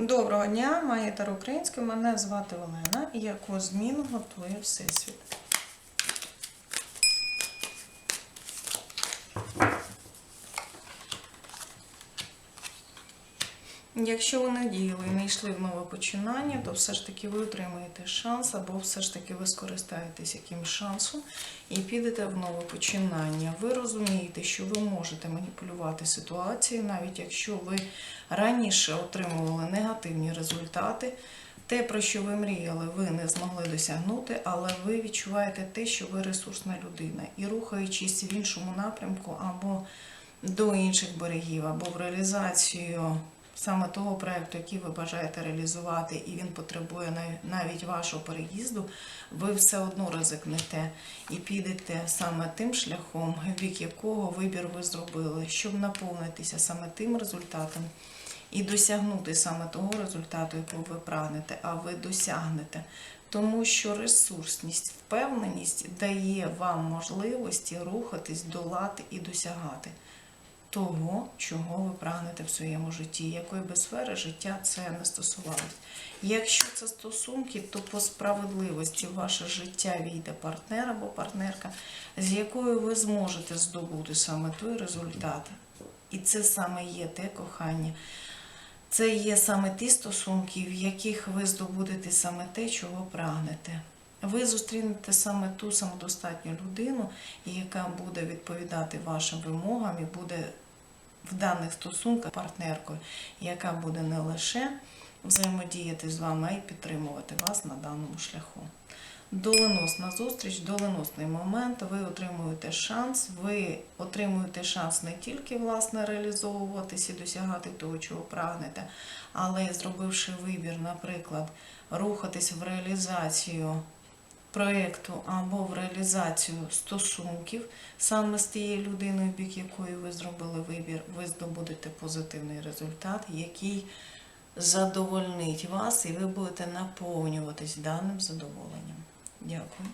Доброго дня, маєтер Український, Мене звати Олена. І яку зміну готує Всесвіт? Якщо ви не діяли і не йшли в нове починання, то все ж таки ви отримаєте шанс, або все ж таки ви скористаєтесь якимсь шансом і підете в нове починання. Ви розумієте, що ви можете маніпулювати ситуацією, навіть якщо ви раніше отримували негативні результати. Те, про що ви мріяли, ви не змогли досягнути, але ви відчуваєте те, що ви ресурсна людина. І рухаючись в іншому напрямку або до інших берегів, або в реалізацію саме того проєкту, який ви бажаєте реалізувати, і він потребує навіть вашого переїзду, ви все одно ризикнете і підете саме тим шляхом, в якого вибір ви зробили, щоб наповнитися саме тим результатом і досягнути саме того результату, якого ви прагнете, а ви досягнете. Тому що ресурсність, впевненість дає вам можливості рухатись, долати і досягати того, чого ви прагнете в своєму житті, якої би сфери життя це не стосувалось. Якщо це стосунки, то по справедливості в ваше життя війде партнер або партнерка, з якою ви зможете здобути саме той результат. І це саме є те кохання. Це є саме ті стосунки, в яких ви здобудете саме те, чого прагнете. Ви зустрінете саме ту самодостатню людину, яка буде відповідати вашим вимогам і буде в даних стосунках партнеркою, яка буде не лише взаємодіяти з вами, а й підтримувати вас на даному шляху. Доленосна зустріч, доленосний момент. Ви отримуєте шанс. Ви отримуєте шанс не тільки власне реалізовуватись і досягати того, чого прагнете, але зробивши вибір, наприклад, рухатись в реалізацію проєкту або в реалізацію стосунків саме з тією людиною, бік якої ви зробили вибір, ви здобудете позитивний результат, який задовольнить вас, і ви будете наповнюватись даним задоволенням. Дякую.